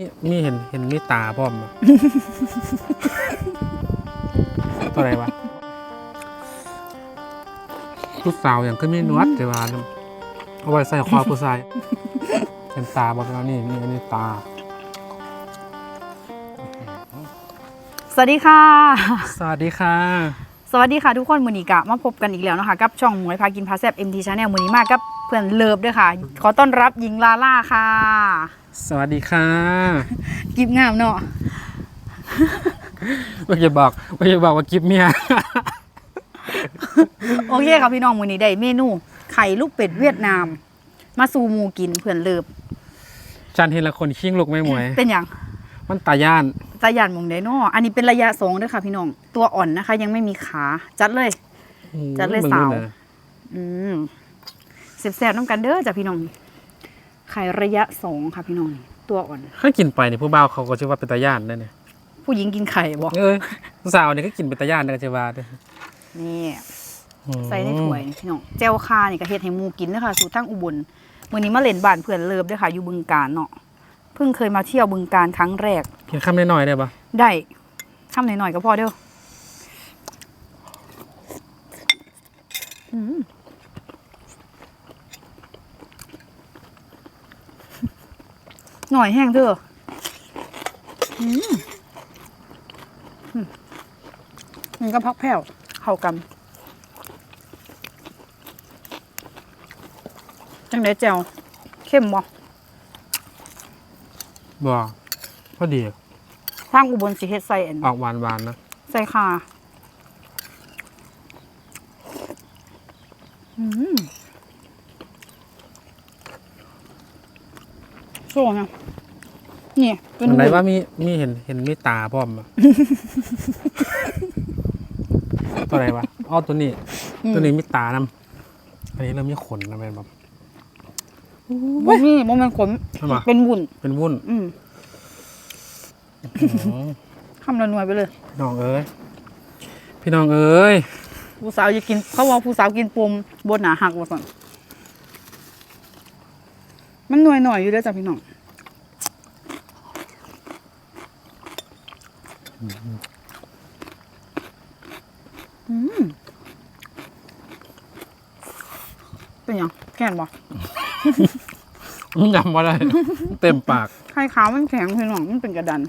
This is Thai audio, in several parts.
นี่มีเห็นเห็นมีตาพร้อมอะตัวอะไรวะผู้สาวอย่างก็มีหนวดแต่ว่าเอาไว้ใส่คอผู้ชายเห็นตาบอกแล้วนี่นี่อันนี้ตา สวัสดีค่ะ สวัสดีค่ะ สวัสดีค่ะทุกคนมือนี้กะมาพบกันอีกแล้วนะคะกับช่องหมวยพากินพาแซบ MT Channel มือนี้มากับเพื่อนเลิฟด้วยค่ะ ขอต้อนรับหญิงลาล่าค่ะ สวัสดีค่ะกิบงามเนาะไม่จะบอกไม่จะบอกว่ากิฟเมียโอเคค่ะพี่น้องมือนี้ได้เมนู ไข่ลูกเป็ดเวียดนาม มาสู่หมูกินเพื่อนเลิฟจันเห็นละคนขิ้งลูกไม่หมวย เป็นอย่างมันตาย่านตาหยานมองไดเนาะอันนี้เป็นระยะสองด้วยค่ะพี่น้อง ตัวอ่อนนะคะ ยังไม่มีขา จัดเลย จัดเลยบิ่งสาวนู่นน่ะอืมแซ่บๆน้ำกันเด้อจ้ะพี่น้อง ไข่ระยะสองค่ะพี่น้องตัวอ่อน ถ้ากินไปเนี่ยผู้บ่าวเขาก็ชื่อว่าเป็นตาย่านนั่นเนี่ยผู้หญิงกินไข่บอกเออสาวเนี่ยก็กินเป็นตาย่านนะก็จะว่าเด้อนี่อืมใส่ในถ้วยนี่พี่น้องเจลคานี่ก็เฮ็ดให้หมูกินเด้อค่ะสู่ทั้งอุบลมื้อนี้มาเล่นบ้านเพื่อนเลิฟเด้อค่ะ อยู่บึงกาฬเนาะเพิ่งเคยมาเที่ยวบึงกาฬครั้งแรกกินข้ามน้อยๆได้ปะได้ข้ามหน่อยๆก็พอเด้ออืม หน่อยแห้งเด้ออืมอืมมันก็พักแผ่วเข้ากัน จังไดแจวเข้มบ่บ่พอดีทางอุบลสิเฮ็ดใส่อันออกหวานๆนะ ใส่ค่ะ อืม โซ่นะนี่เป็นอันไหนหุ่นว่ามีมีเห็นเห็นมีตาพร้อมอะตัวไหนวะอ๋อตัวนี้ ตัวนี้มีตานำอันนี้เริ่มมีขนนะแม่นแบบบ่มีบ่แม่นขมใช่ไหมเป็นวุ่น เป็นวุ่น อืมอืมคำละหน่วยไปเลยพี่น้องเอ้ย พี่น้องเอ้ย ผู้สาวอย่ากิน เขาว่าผู้สาวกินปมบนหนาหักว่าสั่น มันหน่วยหน่อยอยู่เด้อจ้ะพี่น้องอืมเป็นหยังแข็งบ่ยำว่าได้ เต็มปากไข่ขาวมันแข็งพี่น้องมันเป็นกระดัน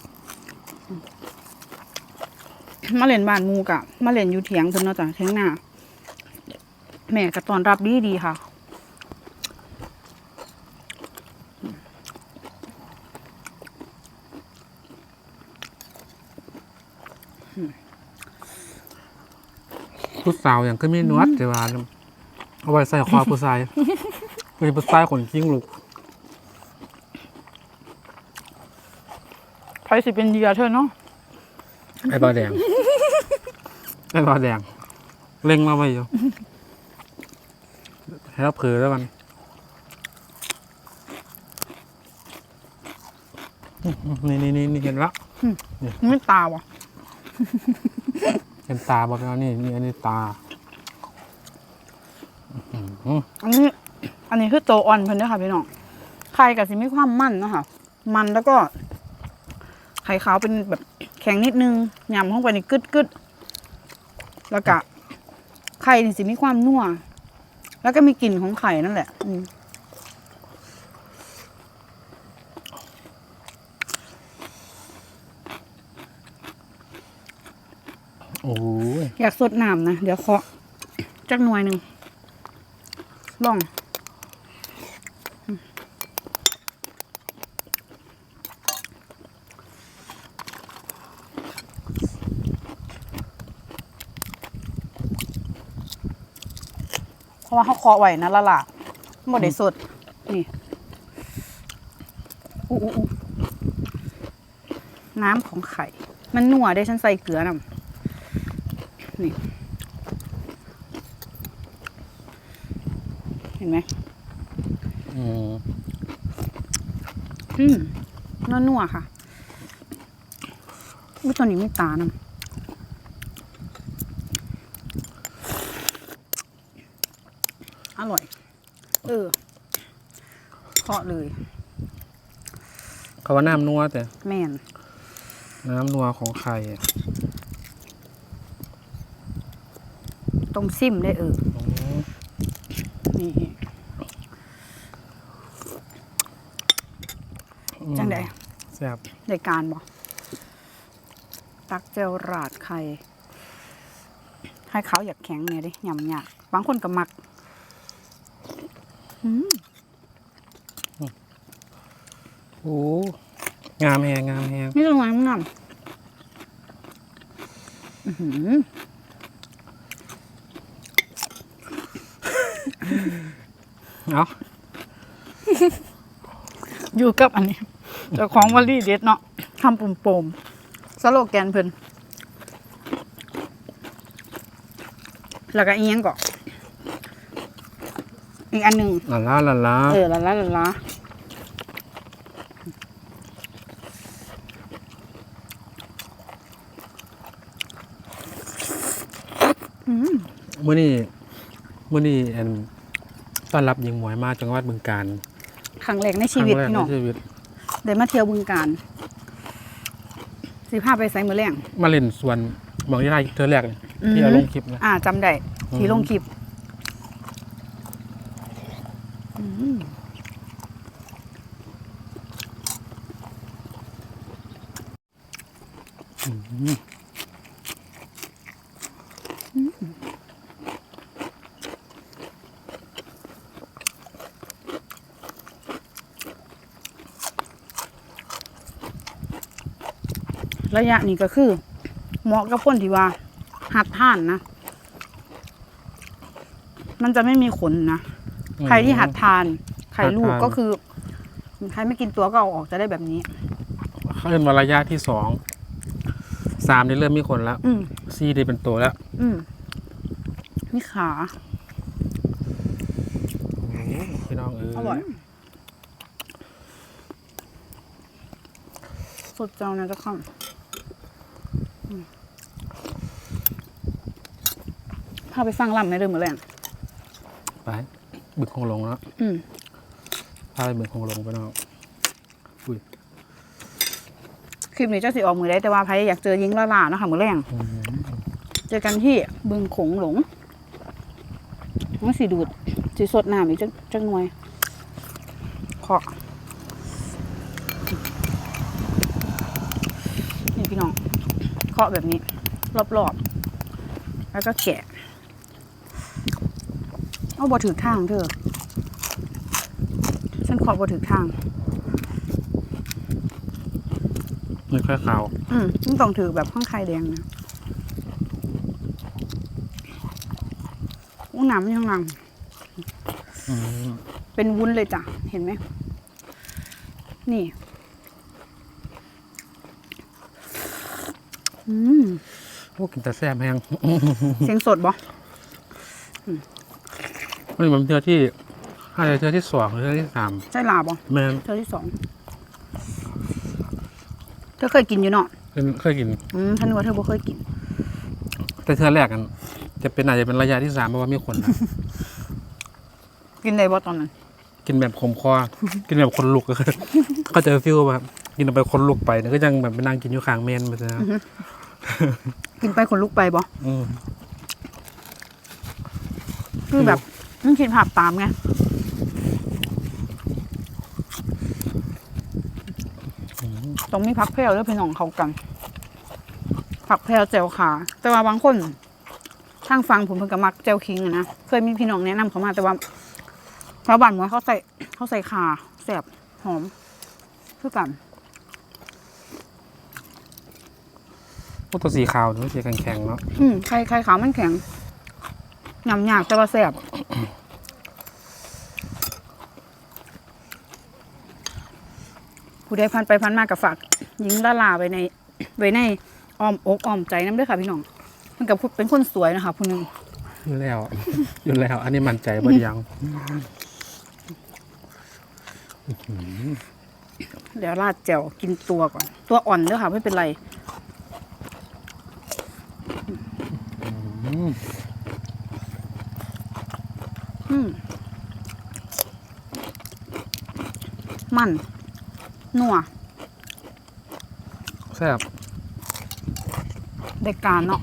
มาเล่นบ้านหมูกะ มาเล่นอยู่เถียงเพิ่นเนาะจ้ะเถียงหน้าแม่ก็ต้อนรับดีดีๆค่ะ ผู้สาวอย่างก็มีหนวดแต่ว่าเอาไว้ใส่คอผู้ชายเป็นผู้ชายขนขิ้งลูกไผสิเป็นเหยื่อเธอเนาะไอ้บาแดง ไอ้บาแดง เล็งมาไว้อยู่ให้เราเผลอแล้วมันนี่นี่นี่นี่เห็นละไม่ตาวะ เห็นตาบอกแล้วนี่นี่อันนี้ตาอันนี้ อันนี้คือโตอ่อนเพิ่นด้อค่ะพี่น้องไข่กับสิมีความมันนะคะมันแล้วก็ ไข่ขาวเป็นแบบแข็งนิดนึงยำเข้าไปในกึดกึดแล้วก็ไข่นี่สิมีความนัวแล้วก็มีกลิ่นของไข่นั่นแหละ อืม โอ้ย อยากสดน้ำนะ เดี๋ยวเคาะจักหน่วยหนึ่งลองเพราะว่าเขาเคาะไว้นะละล่ะหมดได้สด นี่อู้อู้อู้น้ำของไข่ มันหนัวได้ฉันใส่เกลือนำ นี่ เห็นไหมอืมอืมนัวๆค่ะอุ้ยตัวนี้ไม่ตานำอร่อย เออเคาะเลย เขาว่าน้ำนัวแต่ แม่น น้ำนัวของไข่อะ ต้มซิมได้เอออ๋อนี่อืมจังไดแซ่บได้การบ่ตักเจลราดไข่ให้เขาอยากแข็งเนี่ยดิยำยากบางคนก็มักอืมโอ้งามแฮงงามแฮงนี่ตรงไหนมึงนำอื้อหือ เอ้าอยู่กับอันนี้เจ้าของวลีเด็ดเนาะทำปุ่มโปมๆสโลแกนเพิ่นแล้วก็อีกอยังก็อีกอันหนึ่งลาลาลาลาเออละละละละอืมมื้อนี้มื้อนี้อัน ต้อนรับหญิงหมวยมาจังหวัดบึงกาฬครั้งแรกในชีวิตครั้งแรกพี่ในน้องชีวิตได้มาเที่ยวบึงการสิพาไปไซมือแรงมาเล่นสวนหมองที่ไทยเธอแรกเลยที่เอาลงคลิปนะอ่าจำได้อืมที่ลงคลิปอืม ระยะนี้ก็คือ เหมาะกับคนที่ว่า หัดท่านนะ มันจะไม่มีขนนะ ใครที่หัดทาน ไข่ลูกหัดทาน ก็คือ ใครไม่กินตัวก็เอาออกจะได้แบบนี้ เขาเรียนว่าระยะที่สองสามนี่เริ่มมีคนแล้วอืม สี่ได้เป็นตัวแล้ว อืมนี่ขา พี่น้องเอออร่อย สดเจ้านะเจ้าข้ามอืม พาไปฟังลำในเรื่องมือแรงไปบึกคงลงแล้วอืมพาไปบึกคงลงไปน้องคลิปนี้เจ้าสิออกมือได้แต่ว่าใครอยากเจอยิงล่าลาเนาะคะมือแรงอืมเจอกันที่บึงโขงหลงมันสีดูดสีสดน้ำอีกจักจักหน่วยขอนี่พี่น้อง เคาะแบบนี้ รอบๆ แล้วก็แกะ เอาบอถือทางเธอฉันขอบอถือทางไม่ค่อยขาว อืมต้องต้องถือแบบข้างไข่แดงนะอุ้งน้ำยังลังอืมเป็นวุ้นเลยจ้ะ เห็นไหม นี่ อืม โอ้กินแต่แซ่บแห้งเสียงสดบ่นี่มันเทือที่อะไรเทือที่สองหรือเทือที่สามใช่ลาบ่แมนเธอที่สองเธอเคยกินอยู่เนาะเป็นเคยกิน อืมท่านว่าเธอบ่เคยกิน แต่เทือแรกกัน จะเป็นอาจจะเป็นระยะที่สามเพราะว่ามีคนนะกินได้บ่ตอนนั้น กินแบบขมคอ กินแบบคนลุกก็คือก็จะฟิลแบบกินไปคนลุกไปเนี่ยก็ยังแบบไปนั่งกินอยู่ข้างเมนไปนะ กินไปคนลุกไปบ่อืมคือแบบมันคิดภาพตามไงต้องมีพักแพรวด้วยพี่น้องเขากัน ผักแพรวแจวขา แต่ว่าบางคนทางฟังผมเพิ่งกับมักแจวคิงอะนะเคยมีพี่น้องแนะนำเขามาแต่ว่าชาวบ้านบอกว่าเขาใส่เขาใส่ขาแสบหอมคือกัน พวกตัวสีขาวเนี่ยมันสีแข็งๆเนาะอืมไข่ไข่ขาวมันแข็งยำยากแต่ว่าแสบผู้ใดพันไปพันมากับฝากยิงละลาไว้ในไว้ในอ้อมอกอ้อมใจน้ำเด้วยค่ะพี่น้อง มันกับเป็นคนสวยนะคะผู้หนึงอยู่แล้วอยู่แล้ว อันนี้มั่นใจบ่ดียังเดี๋ยวราดแจ่วกินตัวก่อน ตัวอ่อนเด้อค่ะ ไม่เป็นไร อืมอืมมันนัวแซ่บได้การเนาะ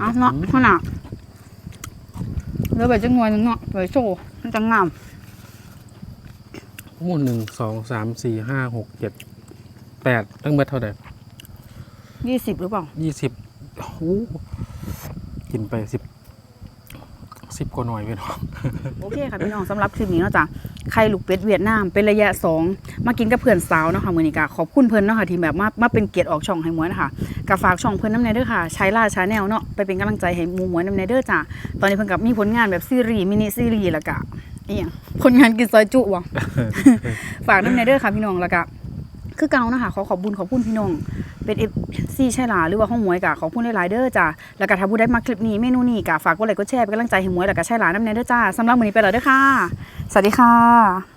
อะเนาะขนาดแล้วไปจังหน่วยหนึงเนาะไปโชว์มันจะงามห มูหนึ่งสองสามสี่ห้าหกเจ็ดแปดตั้งเบิดเท่าไหร่ยี่สิบหรือเปล่ายี่สิบโอ้โหกินไปสิบสิบกว่าหน่อยไปเนาะโอเคค่ะพี่น้องสำหรับคลิปนี้เนาะจ้ะไข่ลูกเป็ดเวียดนามเป็นระยะสองมากินกับเพื่อนสาวเนาะค่ะมือนี้กะขอบคุณเพิ่นเนาะค่ะที่แบบมามาเป็นเกียรติออกช่องให้หมวยนะคะกะฝากช่องเพิ่นน้ำในเด้อค่ะใช้ล่าชาแนลเนาะไปเป็นกำลังใจให้หมูหมวยน้ำในเด้อจ้ะตอนนี้เพิ่นกับมีผลงานแบบซีรีส์มินิซีรีส์แล้วก็ อีหยังผลงานกินซอยจุวะฝากน้ำในเด้อค่ะพี่น้องแล้วก็คือเก่านะคะขอขอบบุญขอบคุณพี่น้องเป็นเอฟซีใช่ล่ะหรือว่าห้องหมวยกะขอบคุณหลายๆเด้อจ้ะแล้วก็ถ้าผู้ได้มาคลิปนี้เมนูนี้กะฝากกดไลค์กดแชร์เป็นกำลังใจให้หมวยแล้วก็ใช่ล่ะน้ำในเด้อจ้าสำหรับมื้อนี้ไปแล้วเด้อค่ะ สวัสดีค่ะ